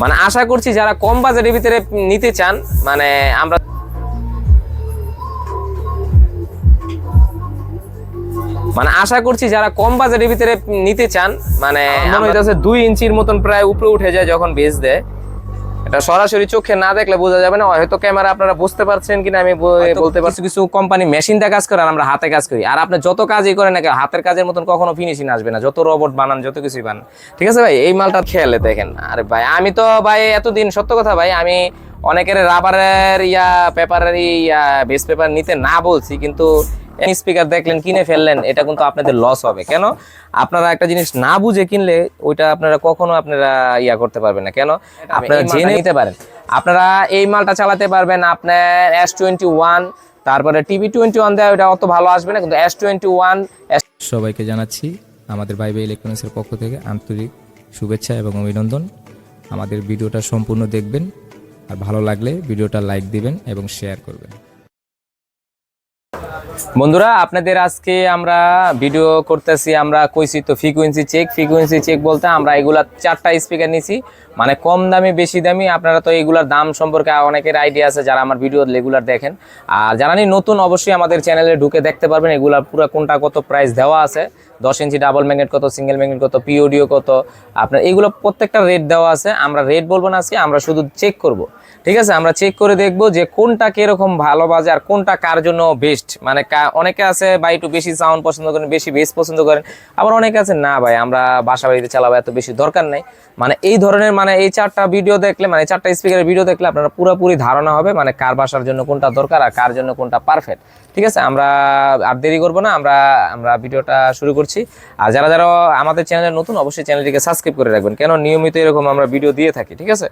মানে আশা করছি যারা কম বাজেটের ভিতরে নিতে চান মানে আমরা মানে আশা করছি যারা কম বাজেটের ভিতরে নিতে চান মানে মনে হইতেছে দুই ইঞ্চির মতন প্রায় উপরে উঠে যায় যখন বেচ দেয়। এটা সরাসরি চোখে না দেখলে বোঝা যাবে না হয়তো ক্যামেরা আপনারা বুঝতে পারছেন কিনা আমি বলতে পারছি কিছু কোম্পানি মেশিনটা কাজ করে আর আমরা হাতে কাজ করি। আর আপনি যত কাজই করেন না হাতের কাজের মতন কখনো ফিনিশিং আসবে না। যত রোবট বানান যত কিছুই বানান। ঠিক আছে ভাই? এই মালটা খেয়ালে দেখেন। আরে ভাই আমি তো ভাই এতদিন সত্য কথা ভাই আমি অনেকের রাবারের ইয়া পেপারের ইয়া বেস পেপার নিতে না বলছি কিন্তু স্পিকার দেখলেন কিনে ফেললেন এটা কিন্তু আপনাদের লস হবে। কেন? আপনারা একটা জিনিস না বুঝে কিনলে ওইটা আপনারা কখনো আপনারা ইয়া করতে পারবেন না। কেন? আপনারা জেনে নিতে পারেন। আপনারা এই মালটা চালাতে পারবেন আপনার এস টোয়েন্টি ওয়ান তারপরে টিভি টোয়েন্টি ওয়ান দেওয়া ওটা অত ভালো আসবে না কিন্তু এস টোয়েন্টি ওয়ান সবাইকে জানাচ্ছি আমাদের বাইবে ইলেকট্রনিক্সের পক্ষ থেকে আন্তরিক শুভেচ্ছা এবং অভিনন্দন। আমাদের ভিডিওটা সম্পূর্ণ দেখবেন আর ভালো লাগলে ভিডিওটা লাইক দিবেন এবং শেয়ার করবেন। বন্ধুরা, আপনাদের আজকে আমরা ভিডিও করতেছি, আমরা কইছি তো ফ্রিকুয়েন্সি চেক ফ্রিকুয়েন্সি চেক বলতে আমরা এগুলা চারটা স্পিকার নিছি। মানে কম দামি, বেশি দামি, আপনারা তো এগুলার দাম সম্পর্কে অনেকের আইডিয়া আছে যারা আমার ভিডিও রেগুলার দেখেন। আর যারা নতুন, অবশ্যই আমাদের চ্যানেলে ঢুকে দেখতে পারবেন এগুলার পুরো কোনটা, কত প্রাইস দেওয়া আছে। দশ ইঞ্চি ডাবল ম্যাগনেট কত সিঙ্গেল ম্যাগনেট কত পিওডিও কত, আপনার এগুলো প্রত্যেকটা রেট দেওয়া আছে। আমরা রেট বলব না আজকে, আমরা শুধু চেক করব। ঠিক আছে? আমরা চেক করে দেখব যে কোনটা কীরকম ভালো বাজে আর কোনটা কার জন্য বেস্ট মানে অনেকে আছে বা একটু বেশি সাউন্ড পছন্দ করেন, বেশি বেস পছন্দ করেন। আবার অনেকে আছে, না ভাই, আমরা বাসা বাড়িতে চালাবো, এত বেশি দরকার নেই। মানে এই ধরনের মানে এই চারটা ভিডিও দেখলে মানে চারটা স্পিকারের ভিডিও দেখলে আপনারা পুরোপুরি ধারণা হবে মানে কার বাসার জন্য কোনটা দরকার আর কার জন্য কোনটা পারফেক্ট ঠিক আছে? আমরা আর দেরি করব না, আমরা আমরা ভিডিওটা শুরু করছি। আর যারা যারা আমাদের চ্যানেলে নতুন, অবশ্যই চ্যানেলটিকে সাবস্ক্রাইব করে রাখবেন। কেন? নিয়মিত এরকম আমরা ভিডিও দিয়ে থাকি, ঠিক আছে?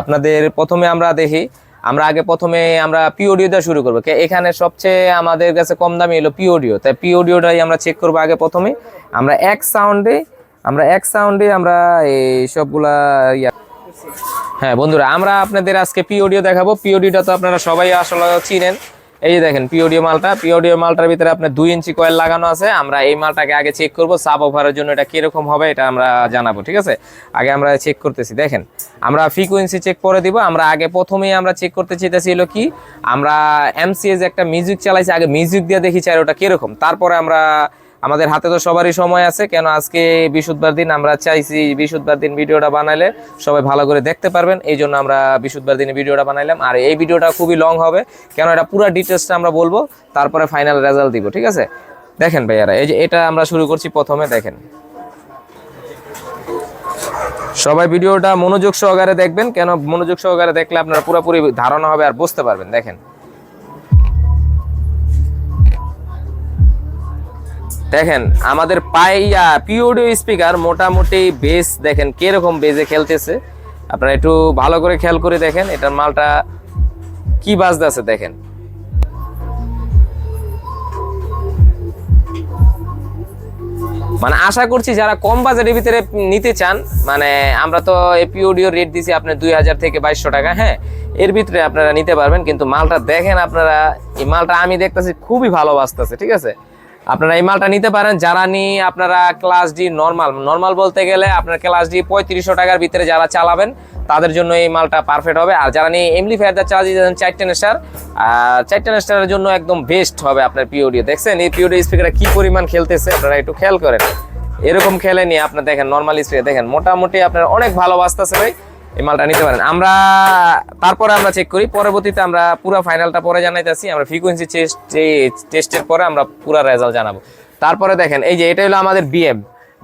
আপনাদের প্রথমে আমরা দেখি, আমরা আগে প্রথমে আমরা পিওডিও দিয়ে শুরু করব। এখানে সবচেয়ে আমাদের কাছে কম দামি হলো পিওডিও তাই পিওডিওটাই আমরা চেক করব আগে প্রথমে। আমরা এক সাউন্ডে আমরা এক সাউন্ডে আমরা এই সবগুলা ইয়া হ্যাঁ বন্ধুরা, আমরা আপনাদের আজকে পিওডিও দেখাবো। পিওডিটা তো আপনারা সবাই আসলে চিনেন। এই যে দেখেন পিওডিও মালটা। পিওডিও মালটার ভিতরে আপনার দুই ইঞ্চি কয়েল লাগানো আছে। আমরা এই মালটাকে আগে চেক করব সাব ওভারের জন্য এটা কীরকম হবে এটা আমরা জানাব, ঠিক আছে? আগে আমরা চেক করতেছি। দেখেন, আমরা ফ্রিকোয়েন্সি চেক করে দিব। আমরা আগে প্রথমেই আমরা চেক করতে চাইতেছি হলো কি, আমরা এমসিএস একটা মিউজিক চালাইছি। আগে মিউজিক দিয়ে দেখি চাই ওটা কীরকম। তারপরে আমরা আমাদের হাতে তো সবারই সময় আছে, কেন আজকে বিশুদ্ধবার দিন আমরা চাইছি বিশুদ্ধবার দিন ভিডিওটা বানাইলে সবাই ভালো করে দেখতে পারবেন, এই জন্য আমরা বৃহস্পতিবার দিনে ভিডিওটা বানাইলাম। আর এই ভিডিওটা খুবই লং হবে, কেন এটা পুরো ডিটেলসটা আমরা বলব, তারপরে ফাইনাল রেজাল্ট দিব, ঠিক আছে? দেখেন ভাইয়ারা, এই যে এটা আমরা শুরু করছি প্রথমে, দেখেন। সবাই ভিডিওটা মনোযোগ সহকারে দেখবেন, কেন মনোযোগ সহকারে দেখলে আপনারা পুরোপুরি ধারণা হবে আর বুঝতে পারবেন, দেখেন। দেখেন, আমাদের পাইয়া পিওডিও স্পিকার মোটামুটি বেস দেখেন কীরকম বেজে খেলতেছে। আপনারা একটু ভালো করে খেয়াল করে দেখেন, এটার মালটা কি বাজতেছে দেখেন। মানে আশা করছি যারা কম বাজেটের ভিতরে নিতে চান মানে আমরা তো এপিওডিও রেট দিছি আপনার দুই হাজার থেকে বাইশশো টাকা হ্যাঁ এর ভিতরে আপনারা নিতে পারবেন, কিন্তু মালটা দেখেন আপনারা, এই মালটা আমি দেখতেছি খুবই ভালো বাজতেছে, ঠিক আছে? আপনারা এই মালটা নিতে পারেন। যারা নি আপনারা ক্লাস ডি নর্মাল নর্মাল বলতে গেলে আপনার ক্লাস ডি পঁয়ত্রিশশো টাকার ভিতরে যারা চালাবেন, তাদের জন্য এই মালটা পারফেক্ট হবে। আর যারা নিয়ে এমলি ফায়ারদার চার্জ দিয়েছেন চারটে নেস্টার চারটে নেস্টারের জন্য একদম বেস্ট হবে আপনার পিওডিও দেখছেন, এই পিওডি স্পিকারটা কী পরিমাণ খেলতেছে, আপনারা একটু খেয়াল করেন। এরকম খেলে নিয়ে আপনার দেখেন নর্মাল স্পিকার দেখেন, মোটামুটি আপনার অনেক ভালো বাজতেছে ভাই। এই মালটা নিতে পারেন। আমরা তারপরে আমরা চেক করি, পরবর্তীতে আমরা পুরো ফাইনালটা পরে জানাইতেছি, আমরা ফ্রিকোয়েন্সি টেস্ট টেস্টের পরে আমরা পুরো রেজাল্ট জানাব। তারপরে দেখেন, এই যে এটা হলো আমাদের বিএম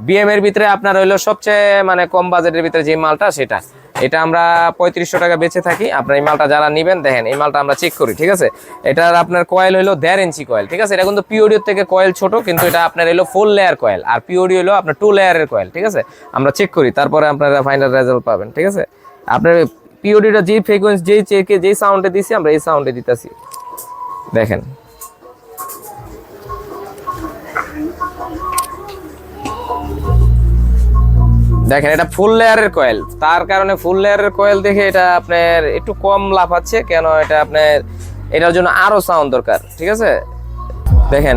বিএম এর ভিতরে আপনার হইল সবচেয়ে মানে কম বাজেটের ভিতরে যে মালটা, সেটা। এটা আমরা পঁয়ত্রিশশো টাকা বেঁচে থাকি। আপনার এই মালটা যারা নিবেন, দেখেন, এই মালটা আমরা চেক করি, ঠিক আছে? এটার আপনার কয়েল হলো দেড় ইঞ্চি কয়েল ঠিক আছে? এটা কিন্তু পিওডিওর থেকে কয়েল ছোট, কিন্তু এটা আপনার এলো ফোর লেয়ার কয়েল আর পিওডি হলো আপনার টু লেয়ারের কয়েল ঠিক আছে? আমরা চেক করি, তারপরে আপনারা ফাইনাল রেজাল্ট পাবেন, ঠিক আছে? আপনার পিওডিটা যেই ফ্রিকোয়েন্সি যেই চেকে যেই সাউন্ডে দিছি, আমরা এই সাউন্ডে দিতেছি। দেখেন দেখেন, এটা ফুল লেয়ারের কয়েল তার কারণে ফুল লেয়ারের কয়েল দেখে এটা আপনার একটু কম লাফাচ্ছে কেন এটা আপনার, এটার জন্য আরও সাউন্ড দরকার, ঠিক আছে? দেখেন,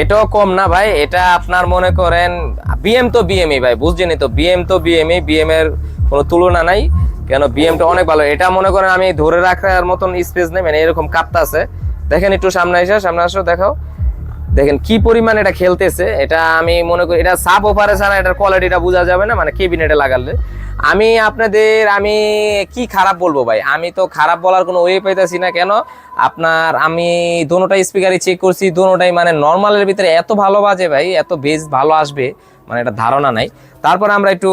এটাও কম না ভাই, এটা আপনার মনে করেন বিএম তো বিএমই ভাই বুঝছেনই তো? বিএম তো বিএমই বিএম এর কোনো তুলনা নাই, কেন বিএমটা অনেক ভালো। এটা মনে করেন আমি ধরে রাখার মতন স্পেস নেই মানে এরকম কাপ্তা আছে। দেখেন একটু সামনে এসে সামনে আসো, দেখাও। দেখেন কি পরিমাণ এটা খেলতেছে, এটা আমি মনে করি, এটা সাব অপারেশন এটার কোয়ালিটিটা বোঝা যাবে না মানে কেবিনেটে লাগালে। আমি আপনাদের, আমি কি খারাপ বলব ভাই? আমি তো খারাপ বলার কোনো ওয়ে পাইতেছি না, কেন? আপনার, আমি দোনোটাই স্পিকারই চেক করছি দোনোটাই মানে নর্মালের ভিতরে এত ভালো বাজে ভাই, এত বেস ভালো আসবে মানে এটা ধারণা নাই। তারপর আমরা একটু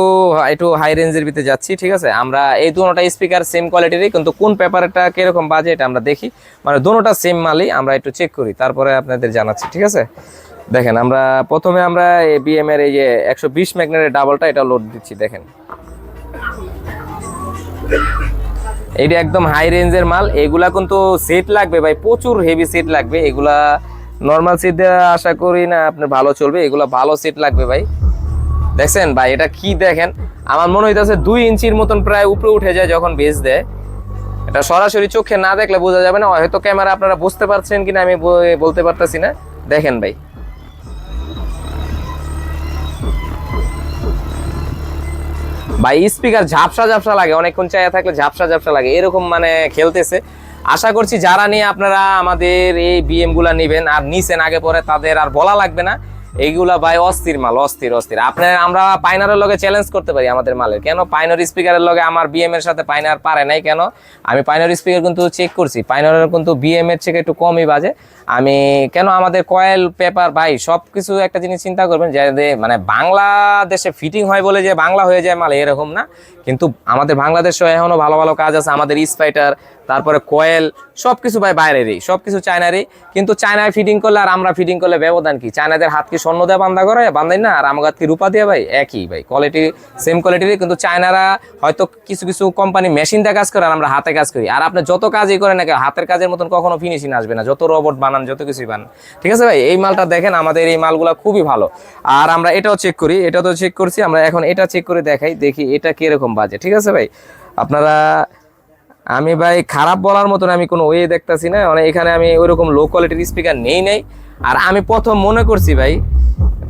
একটু হাই রেঞ্জের ভিতরে যাচ্ছি, ঠিক আছে? আমরা এই দুটোটা স্পিকার সেম কোয়ালিটিরই কিন্তু কোন পেপারটা কীরকম বাজে এটা আমরা দেখি। মানে দুটোটা সেম মালই আমরা একটু চেক করি, তারপরে আপনাদের জানাচ্ছি, ঠিক আছে? দেখেন, আমরা প্রথমে আমরা এই বিএম এর এই যে একশো বিশ ম্যাগনেটের ডাবলটা এটা লোড দিচ্ছি, দেখেন। এটা একদম হাই রেঞ্জের মাল। এগুলা কিন্তু সেট লাগবে ভাই, প্রচুর হেভি সেট লাগবে। এগুলা নর্মাল সেট আশা করি না আপনার ভালো চলবে। এগুলা ভালো সেট লাগবে ভাই। দেখছেন ভাই, এটা কি দেখেন? আমার মনে হইতেছে দুই ইঞ্চির মতন প্রায় উপরে উঠে যায় যখন বেচ দেয়। এটা সরাসরি চোখে না দেখলে বোঝা যাবে না, হয়তো ক্যামেরা আপনারা বুঝতে পারছেন কিনা আমি বলতে পারতেছি না। দেখেন ভাই। ভাই স্পিকার ঝাপসা ঝাপসা লাগে, অনেকক্ষণ চাইয়া থাকলে ঝাপসা ঝাপসা লাগে, এরকম মানে খেলতেছে। আশা করছি যারা নিয়ে আপনারা আমাদের এই বিএমগুলা নেবেন, আর নিছেন আগে পরে, তাদের আর বলা লাগবে না। এইগুলা ভাই অস্থির মাল, অস্থির অস্থির। আপনার, আমরা পাইনারের লগে চ্যালেঞ্জ করতে পারি আমাদের মালের। কেন? পাইনার স্পিকারের লগে আমার বিএম এর সাথে পাইনার পারে নাই কেন? আমি পাইনার স্পিকার কিন্তু চেক করছি। পাইনারের কিন্তু বিএম এর থেকে একটু কমই বাজে। আমি, কেন? আমাদের কয়েল পেপার ভাই সব কিছু একটা জিনিস চিন্তা করবেন যে মানে বাংলাদেশে ফিটিং হয় বলে যে বাংলা হয়ে যায় মাল, এরকম না। কিন্তু আমাদের বাংলাদেশে এখনও ভালো ভালো কাজ আছে। আমাদের স্পাইটার তারপরে কয়েল সব কিছু ভাই বাইরেরই সব কিছু চায়নারই। কিন্তু চায়নায় ফিটিং করলে আর আমরা ফিটিং করলে ব্যবধান কি? চায়নাদের হাত কি স্বর্ণ দিয়ে বান্ধা করে বান্ধাই না? আর আমার কি রূপা দিয়ে ভাই? একই ভাই কোয়ালিটি সেম কোয়ালিটির কিন্তু চায়নারা হয়তো কিছু কিছু কোম্পানি মেশিন দিয়ে কাজ করে আর আমরা হাতে কাজ করি। আর আপনি যত কাজই করেন না হাতের কাজের মতন কখনো ফিনিশিং আসবে না। যত রোবট বানান, যত কিছুই বানান। ঠিক আছে ভাই? এই মালটা দেখেন, আমাদের এই মালগুলা খুবই ভালো। আর আমরা এটাও চেক করি এটা তো চেক করছি। আমরা এখন এটা চেক করে দেখাই, দেখি এটা কীরকম বাজে ঠিক আছে ভাই? আপনারা আমি ভাই খারাপ বলার মতন আমি কোনো ওয়ে দেখতাছি না। মানে এখানে আমি ওইরকম লো কোয়ালিটির স্পিকার নেই নেই। আর আমি প্রথম মনে করছি ভাই,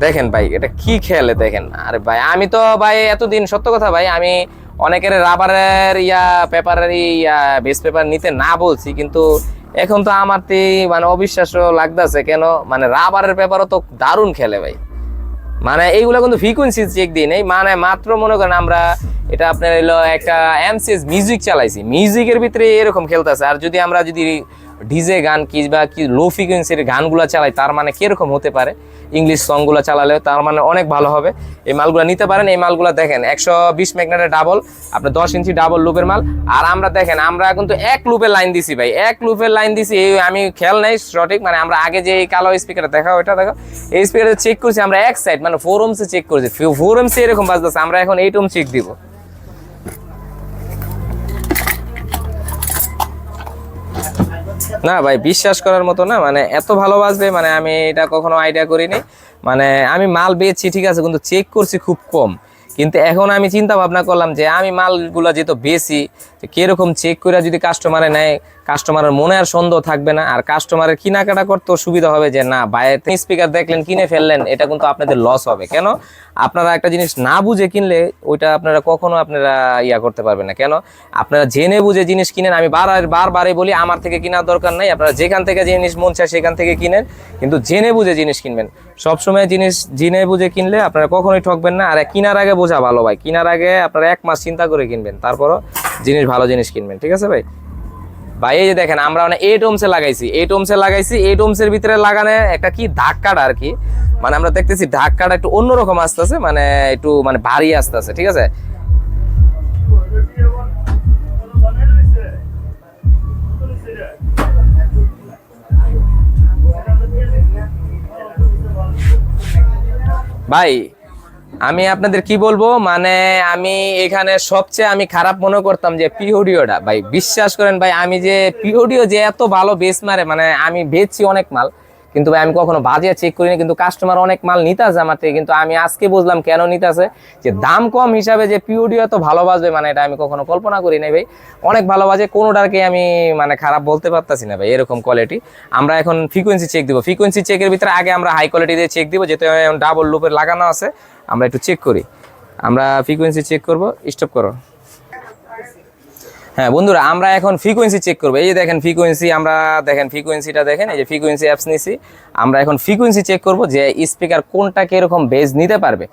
দেখেন ভাই, এটা কি খেলে দেখেন। আরে ভাই, আমি তো ভাই এতদিন, সত্য কথা ভাই, আমি অনেকের রাবারের ইয়া পেপারের ইয়া বেস পেপার নিতে না বলছি, কিন্তু এখন তো আমার মানে অবিশ্বাস্য লাগতেছে কেন? মানে রাবারের পেপারও তো দারুণ খেলে ভাই। মানে এইগুলো কিন্তু ফ্রিকোয়েন্সি চেক দিই নেই। মানে মাত্র মনে করেন আমরা এটা আপনার হলো একটা এমসিএস মিউজিক চালাইছি। মিউজিকের ভিতরে এরকম খেলতেছে। আর যদি আমরা যদি ডিজে গান কি বা কি লো ফ্রিকোয়েন্সির গানগুলো চালাই, তার মানে কীরকম হতে পারে? ইংলিশ সংগুলো চালালে তার মানে অনেক ভালো হবে। এই মালগুলো নিতে পারেন, এই মালগুলো দেখেন, একশো বিশ ম্যাগনেটের ডাবল আপনার দশ ইঞ্চি ডাবল লুপের মাল। আর আমরা দেখেন, আমরা কিন্তু এক লুপের লাইন দিছি ভাই, এক লুপের লাইন দিছি, এই আমি খেয়াল নাই, সঠিক মানে আমরা আগে যে এই কালো স্পিকার দেখা ওইটা দেখো এই স্পিকারে চেক করছি, আমরা এক সাইড মানে ফোর ওমসে চেক করছি ফোর ওমসে এরকম বাজতেছে, আমরা এখন এইট ওম চেক দিব। না ভাই, বিশ্বাস করার মতো না মানে এত ভালোবাসবে মানে আমি এটা কখনো আইডিয়া করিনি। মানে আমি মাল বেচছি, ঠিক আছে, কিন্তু চেক করছি খুব কম। কিন্তু এখন আমি চিন্তা ভাবনা করলাম যে আমি মালগুলো যেহেতু বেশি কীরকম চেক করে যদি কাস্টমারে নেয় কাস্টমারের মনে আর সন্দেহ থাকবে না, আর কাস্টমারের কেনাকাটা করতেও সুবিধা হবে যে না বাইরে স্পিকার দেখলেন, কিনে ফেললেন, এটা কিন্তু আপনাদের লস হবে। কেন? আপনারা একটা জিনিস না বুঝে কিনলে ওইটা আপনারা কখনো আপনারা ইয়া করতে পারবেন না। কেন? আপনারা জেনে বুঝে জিনিস কিনেন, আমি বার বারবারই বলি, আমার থেকে কেনার দরকার নাই, আপনারা যেখান থেকে জিনিস মন চায় সেখান থেকে কিনেন, কিন্তু জেনে বুঝে জিনিস কিনবেন। সবসময় জিনিস জেনে বুঝে কিনলে আপনারা কখনোই ঠকবেন না, আর কেনার আগে বোঝা ভালো ভাই, কেনার আগে আপনারা এক মাস চিন্তা করে কিনবেন, তারপরও জিনিস, ভালো জিনিস কিনবেন, ঠিক আছে ভাই? ভাই, এই যে দেখেন, আমরা মানে এইট ওমসে লাগাইছি। এইট ওমসে লাগাইছি এইট ওমসের ভিতরে লাগানো একটা কি ধাক্কাটা আর কি মানে আমরা দেখতেছি ধাক্কাটা একটু অন্যরকম আসতেছে মানে একটু মানে ভারী আসতেছে, ঠিক আছে? ভাই আমি আপনাদের কি বলব? মানে আমি এখানে সবচেয়ে আমি খারাপ মনে করতাম যে পিওডিওটা। ভাই, বিশ্বাস করেন ভাই, আমি যে পিওডিও যে এত ভালো বেচ মারে মানে আমি বেচছি অনেক মাল। কিন্তু ভাই, আমি কখনো বাজে চেক করিনি, কিন্তু কাস্টমার অনেক মাল নিতে আছে আমার থেকে, কিন্তু আমি আজকে বুঝলাম কেন নিতে আছে যে দাম কম হিসাবে যে পিওডিও এত ভালো বাজবে মানে এটা আমি কখনো কল্পনা করি নাই ভাই। অনেক ভালো বাজে কোনোটারকে আমি মানে খারাপ বলতে পারতাছি না ভাই, এরকম কোয়ালিটি আমরা এখন ফ্রিকোয়েন্সি চেক দিব। ফ্রিকোয়েন্সি চেকের ভিতরে আগে আমরা হাই কোয়ালিটি দিয়ে চেক দিব, যেহেতু ডাবল লুপের লাগানো আছে, আমরা একটু চেক করি। আমরা ফ্রিকোয়েন্সি চেক করব স্টপ করো। হ্যাঁ বন্ধুরা, আমরা এখন ফ্রিকোয়েন্সি চেক করব। এই যে দেখেন ফ্রিকোয়েন্সি আমরা দেখেন ফ্রিকোয়েন্সিটা দেখেন, এই যে ফ্রিকোয়েন্সি অ্যাপস নিছি। আমরা এখন ফ্রিকোয়েন্সি চেক করব যে স্পিকার কোনটা কীরকম বেজ নিতে পারবে।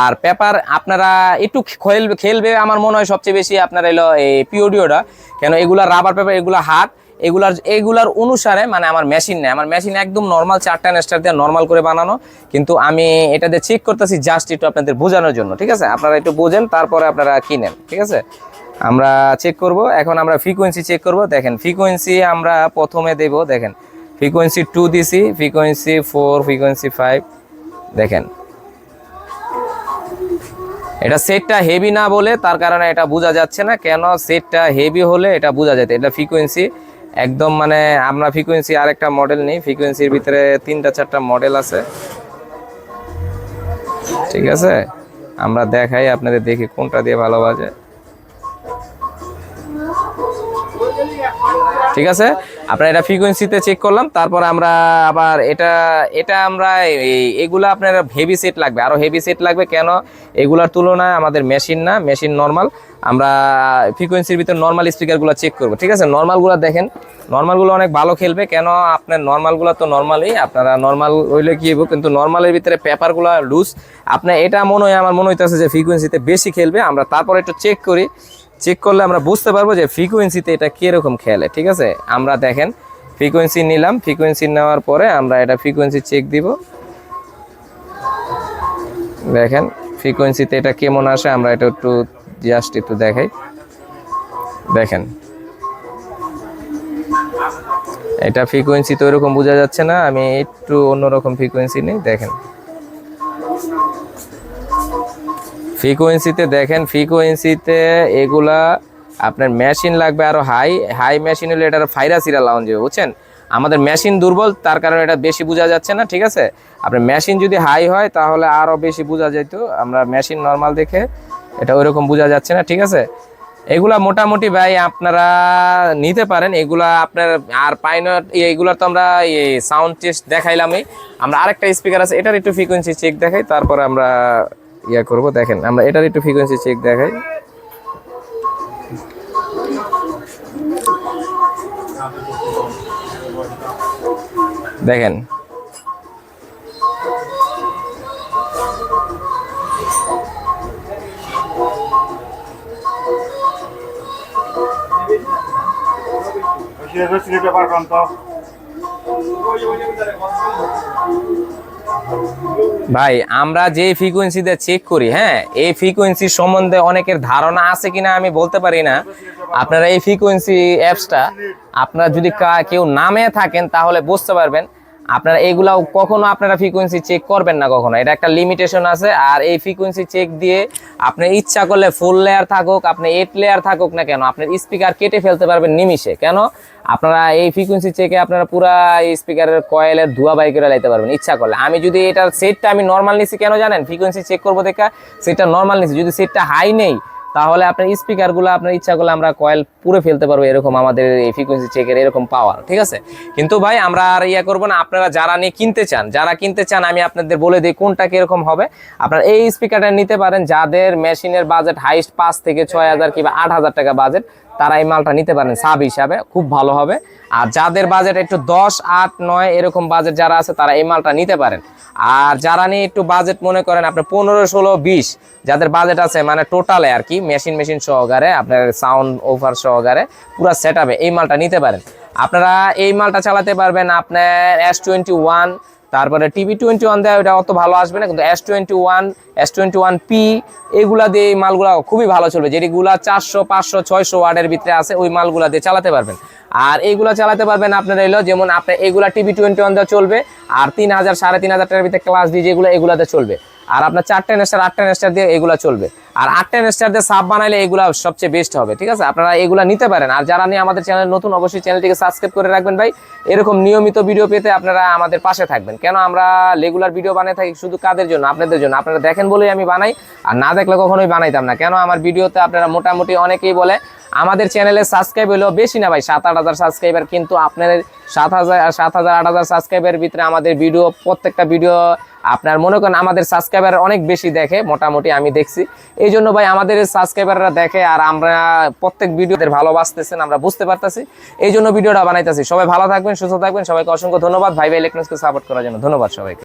আর পেপার আপনারা একটু খেলবে খেলবে আমার মনে হয় সবচেয়ে বেশি আপনার এলো এই পিওডিওটা কেন, এগুলা রাবার পেপার এগুলো হাত এগুলার এগুলার অনুসারে মানে আমার মেশিন নেই। আমার মেশিন একদম নর্মাল চারটা নেস্টার দিয়ে নর্মাল করে বানানো। কিন্তু আমি এটাতে চেক করতেছি জাস্ট একটু আপনাদের বোঝানোর জন্য, ঠিক আছে? আপনারা একটু বোঝেন, তারপরে আপনারা কিনেন, ঠিক আছে? আমরা চেক করব। এখন আমরা ফ্রিকোয়েন্সি চেক করব। দেখেন ফ্রিকোয়েন্সি আমরা প্রথমে দেব, দেখেন। ফ্রিকোয়েন্সি টু দিছি ফ্রিকোয়েন্সি ফোর ফ্রিকোয়েন্সি ফাইভ দেখেন। এটা সেটটা হেভি না বলে তার কারণে এটা বোঝা যাচ্ছে না। কেন সেটটা হেভি হলে এটা বোঝা যেত এটা ফ্রিকোয়েন্সি একদম মানে আমরা ফ্রিকোয়েন্সি আরেকটা মডেল নেই। ফ্রিকোয়েন্সির ভিতরে তিনটা, চারটা মডেল আছে। ঠিক আছে? আমরা দেখাই, আপনাদের দেখি কোনটা দিয়ে ভালো বাজে। ঠিক আছে? আপনার এটা ফ্রিকোয়েন্সিতে চেক করলাম, তারপর আমরা আবার এটা এটা আমরা এগুলা আপনার হেভি সেট লাগবে। আরও হেভি সেট লাগবে, কেন? এগুলার তুলনায় আমাদের মেশিন না মেশিন নর্মাল আমরা ফ্রিকোয়েন্সির ভিতরে নর্মাল স্পিকারগুলো চেক করব, ঠিক আছে? নর্মালগুলো দেখেন নর্মালগুলো অনেক ভালো খেলবে, কেন? আপনার নর্মালগুলো তো নর্মালই আপনারা নর্মাল হইলে কি হইব? কিন্তু নর্মালের ভিতরে পেপারগুলো লুজ আপনার এটা মনে হয়, আমার মনে হইতেছে যে ফ্রিকোয়েন্সিতে বেশি খেলবে, আমরা তারপর একটু চেক করি। চেক করলে আমরা বুঝতে পারব যে ফ্রিকোয়েন্সিতে এটা কীরকম খেলে, ঠিক আছে? আমরা দেখেন ফ্রিকোয়েন্সি নিলাম ফ্রিকোয়েন্সি নেওয়ার পরে আমরা এটা ফ্রিকোয়েন্সি চেক দিব। দেখেন ফ্রিকোয়েন্সিতে এটা কেমন আসে, আমরা এটা একটু জাস্ট একটু দেখাই। দেখেন, এটা ফ্রিকোয়েন্সি তো এরকম বোঝা যাচ্ছে না, আমি একটু অন্যরকম ফ্রিকোয়েন্সি নেই, দেখেন। ফ্রিকোয়েন্সিতে দেখেন ফ্রিকোয়েন্সিতে এগুলা আপনার মেশিন লাগবে আরও হাই হাই মেশিন হলে এটা ফাইরাসিরা লাউঞ্জ হবে, বুঝছেন? আমাদের মেশিন দুর্বল, তার কারণে এটা বেশি বোঝা যাচ্ছে না, ঠিক আছে? আপনার মেশিন যদি হাই হয়, তাহলে আরও বেশি বোঝা যেত আমরা মেশিন নর্মাল দেখে এটা ওইরকম বোঝা যাচ্ছে না, ঠিক আছে? এগুলা মোটামুটি ভাই আপনারা নিতে পারেন, এগুলা আপনার আর পাইনট এইগুলা তো আমরা সাউন্ড টেস্ট দেখাইলামই। আমরা আরেকটা স্পিকার আছে, এটার একটু ফ্রিকোয়েন্সি চেক দেখাই, তারপরে আমরা ইয়া করব দেখেন আমরা এটার একটু ফ্রিকোয়েন্সি চেক দেখাই দেখেন sila pa pronto. ভাই, আমরা যে ফ্রিকোয়েন্সিতে চেক করি হ্যাঁ এই ফ্রিকোয়েন্সি সম্বন্ধে অনেকের ধারণা আছে কিনা আমি বলতে পারি না। আপনারা এই ফ্রিকোয়েন্সি অ্যাপসটা আপনারা যদি কেউ নামে থাকেন, তাহলে বুঝতে পারবেন আপনারা এগুলাও কখনো আপনারা ফ্রিকোয়েন্সি চেক করবেন না কখনো। এটা একটা লিমিটেশন আছে, আর এই ফ্রিকোয়েন্সি চেক দিয়ে আপনি ইচ্ছা করলে ফুল লেয়ার থাকুক, আপনি এইট লেয়ার থাকুক না কেন, আপনার স্পিকার কেটে ফেলতে পারবেন নিমিশে কেন? আপনারা এই ফ্রিকোয়েন্সি চেকে আপনারা পুরা স্পিকারের কয়েলের ধোয়া বাই করে লাইতে পারবেন ইচ্ছা করলে। আমি যদি এটার সেটটা আমি নর্মাল নিছি, কেন জানেন? ফ্রিকোয়েন্সি চেক করব দেখা সেটটা নর্মাল নিছি। যদি সেটটা হাই নেই তাহলে আপনার স্পিকারগুলো আপনার ইচ্ছা করলে আমরা কয়েল পুরো ফেলতে পারব এরকম আমাদের এই ফ্রিকোয়েন্সি চেকের এরকম পাওয়ার ঠিক আছে? কিন্তু ভাই, আমরা আর ইয়া করব না, আপনারা যারা নিয়ে কিনতে চান, যারা কিনতে চান, আমি আপনাদের বলে দিই কোনটা কীরকম হবে। আপনার এই স্পিকারটা নিতে পারেন, যাদের মেশিনের বাজেট হাইস্ট পাঁচ থেকে ছয় হাজার কিংবা আট হাজার টাকা বাজেট তারা এই মালটা নিতে পারেন সাব হিসাবে, খুব ভালো হবে। আর যাদের বাজেট একটু দশ, আট, নয় এরকম বাজেট যারা আছে, তারা এই মালটা নিতে পারেন। আর যারা নিয়ে একটু বাজেট মনে করেন আপনার পনেরো, ষোলো, বিশ, যাদের বাজেট আছে মানে টোটালে আর কি মেশিন মেশিন সহকারে, আপনার সাউন্ড ওভার সহকারে, পুরো সেট এই মালটা নিতে পারেন। আপনারা এই মালটা চালাতে পারবেন আপনার এস টোয়েন্টি ওয়ান তারপরে টিভি টোয়েন্টি ওয়ান দেওয়া ওটা অত ভালো আসবে না, কিন্তু S twenty one S twenty one P এগুলা দিয়ে এই মালগুলা খুবই ভালো চলবে। যেগুলা চারশো, পাঁচশো, ছয়শো ওয়ার্ডের ভিতরে আছে, ওই মালগুলা দিয়ে চালাতে পারবেন। আর এইগুলা চালাতে পারবেন আপনারা এলো যেমন আপনার এগুলা টিভি টোয়েন্টি ওয়ান দেওয়া চলবে, আর তিন হাজার, সাড়ে তিন হাজার টাকার ভিতরে ক্লাস দিয়ে যেগুলো, এগুলাতে চলবে। আর আপনার চারটে নেস্টার আটটা নেস্টার দিয়ে এগুলা চলবে। আর আটটা নেস্টার দিয়ে সাব বানাইলে এগুলা সবচেয়ে বেস্ট হবে, ঠিক আছে? আপনারা এগুলা নিতে পারেন। আর যারা নিয়ে আমাদের চ্যানেল নতুন, অবশ্যই চ্যানেলটিকে সাবস্ক্রাইব করে রাখবেন ভাই। এরকম নিয়মিত ভিডিও পেতে আপনারা আমাদের পাশে থাকবেন। কেন আমরা রেগুলার ভিডিও বানিয়ে থাকি শুধু কাদের জন্য? আপনাদের জন্য। আপনারা দেখেন বলেই আমি বানাই, আর না দেখলে কখনোই বানাইতাম না। কেন আমার ভিডিওতে আপনারা মোটামুটি অনেকেই বলে, আমাদের চ্যানেলে সাবস্ক্রাইব হলো বেশি না ভাই, সাত আট হাজার সাবস্ক্রাইবার কিন্তু আপনাদের সাত হাজার সাত হাজার, আট হাজার সাবস্ক্রাইবের ভিতরে আমাদের ভিডিও প্রত্যেকটা ভিডিও আপনার মনে করেন আমাদের সাবস্ক্রাইবার অনেক বেশি দেখে, মোটামুটি আমি দেখছি। এই জন্য ভাই আমাদের সাবস্ক্রাইবাররা দেখে আর আমরা প্রত্যেক ভিডিওদের ভালোবাসতেছেন আমরা বুঝতে পারতেছি। এই জন্য ভিডিওটা বানাইতেছি। সবাই ভালো থাকবেন, সুস্থ থাকবেন, সবাইকে অসংখ্য ধন্যবাদ। ভাই ভাই ইলেকট্রনিক্সকে সাপোর্ট করার জন্য ধন্যবাদ সবাইকে।